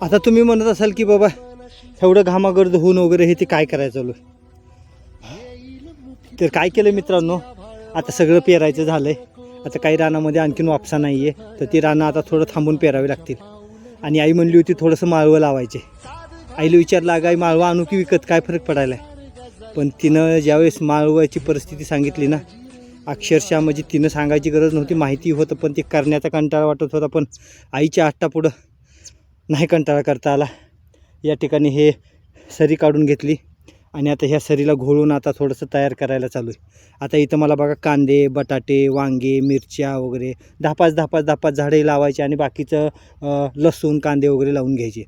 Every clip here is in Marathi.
आता तुम्ही म्हणत असाल की बाबा एवढं घामागर्द होऊन वगैरे हे ते काय करायचं चालू? तर काय केलं मित्रांनो? आता सगळं पेरायचं झालंय. आता काही रानामध्ये आणखीन वापसा नाही आहे तर ती रानं आता थोडं थांबून पेरावी लागतील. आणि आई म्हणली होती थोडंसं माळवं लावायचे. आईला विचारलं अगं आई माळवं आणू की विकत? काय फरक पडायला पण तिनं ज्यावेळेस माळवाची परिस्थिती सांगितली ना अक्षरशः म्हणजे तिनं सांगायची गरज नव्हती. माहिती होतं पण ते करण्याचा कंटाळा वाटत होता. पण आईच्या आत्तापुढं नाही कंटाळा करता आला. या ठिकाणी हे सरी काढून घेतली आणि आता ह्या सरीला घोळून आता थोडंसं तयार करायला चालू आहे. आता इथं मला बघा कांदे बटाटे वांगे मिरच्या वगैरे दहा पाच दहा पाच दहा पाच झाडे लावायचे आणि बाकीचं लसूण कांदे वगैरे लावून घ्यायचे.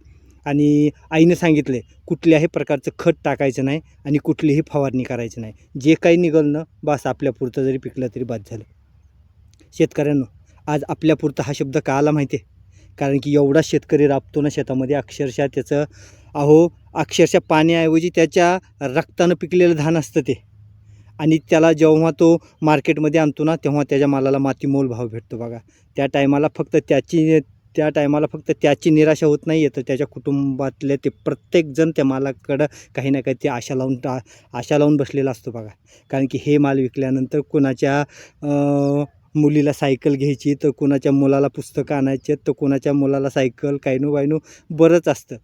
आणि आईने सांगितले कुठल्याही प्रकारचं खत टाकायचं नाही आणि कुठलीही फवारणी करायची नाही. जे काही निघालं बस आपल्यापुरतं जरी पिकलं तरी बाद झालं. शेतकऱ्यांनो आज आपल्यापुरतं हा शब्द का आला माहिती आहे? कारण की एवढा शेतकरी राबतो ना शेतामध्ये अक्षरशः त्याचं अहो अक्षरशः पाण्याऐवजी त्याच्या रक्तानं पिकलेलं धान असतं ते. आणि त्याला जेव्हा तो मार्केटमध्ये आणतो ना तेव्हा त्याच्या मालाला मातीमोल भाव भेटतो बघा. त्या टायमाला फक्त त्याची त्या टायमाला फक्त त्याची निराशा होत नाही आहे तर त्याच्या कुटुंबातले ते प्रत्येकजण त्या मालाकडं काही ना काही ते आशा लावून टा आशा लावून बसलेला असतो बघा. कारण की हे माल विकल्यानंतर कोणाच्या मुलीला सायकल घ्यायची तर कोणाच्या मुलाला पुस्तकं आणायचे तर कोणाच्या मुलाला सायकल कायनू बायनू बरंच असतं.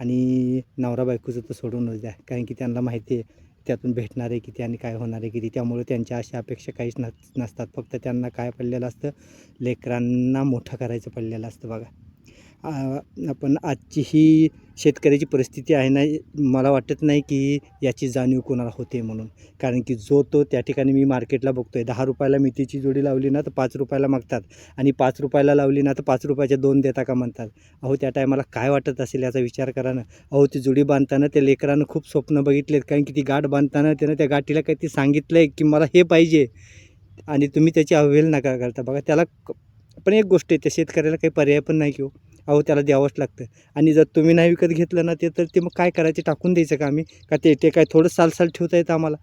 आणि नवरा बायकोचं तर सोडूनच द्या कारण की त्यांना माहिती आहे त्यातून भेटणार आहे किती आणि काय होणार आहे किती त्यामुळे त्यांच्या अशा अपेक्षा काहीच नस नसतात. फक्त त्यांना काय पडलेलं असतं लेकरांना मोठं करायचं पडलेलं असतं बघा. पण आजची ही शेतकऱ्याची परिस्थिती आहे ना मला वाटत नाही की याची जाणीव कोणाला होते म्हणून. कारण की जो तो त्या ठिकाणी मी मार्केटला बघतो आहे दहा रुपयाला मेथीची जोडी लावली ना तर पाच रुपयाला मागतात. आणि पाच रुपयाला लावली ना तर पाच रुपयाच्या दोन देता का म्हणतात. अहो त्या टायमाला काय वाटत असेल याचा विचार करा ना. अहो ती जोडी बांधताना त्या लेकरानं खूप स्वप्न बघितलेत. कारण की ती गाठ बांधताना त्यानं त्या गाठीला काही ती सांगितलं आहे की मला हे पाहिजे. आणि तुम्ही त्याची अवहेल नका करता? बघा त्याला पण एक गोष्ट आहे त्या शेतकऱ्याला काही पर्याय पण नाही किंवा अहो त्याला द्यावंच लागतं. आणि जर तुम्ही नाही विकत घेतलं ना ते तर ते मग काय करायचे? टाकून द्यायचं का आम्ही? का ते ते काय थोडं सालसाल ठेवता येतं आम्हाला?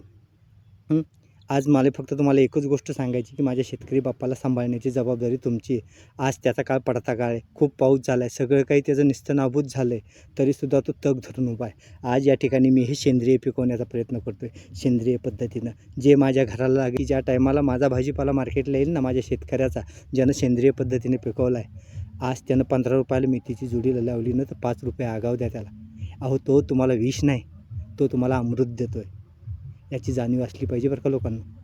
आज मला फक्त तुम्हाला एकच गोष्ट सांगायची की माझ्या शेतकरी बाप्पाला सांभाळण्याची जबाबदारी तुमची आहे. आज त्याचा काळ पडता काळ आहे. खूप पाऊस झाला आहे सगळं काही त्याचं निस्तनाभूत झालं आहे तरीसुद्धा तो तग धरून उभा आहे. आज या ठिकाणी मी हे सेंद्रिय पिकवण्याचा प्रयत्न करतो आहे सेंद्रिय पद्धतीनं. जे माझ्या घराला लागेल ज्या टायमाला माझा भाजीपाला मार्केटला येईल ना माझ्या शेतकऱ्याचा ज्यानं सेंद्रिय पद्धतीने पिकवला आहे आज त्यानं पंधरा रुपयाला मेथीची जुडी लावली ना तर पाच रुपये आगाव द्या त्याला. अहो तो तुम्हाला विष नाही. तो तुम्हाला अमृत देतो आहे याची जाणीव असली पाहिजे बरं का लोकांना.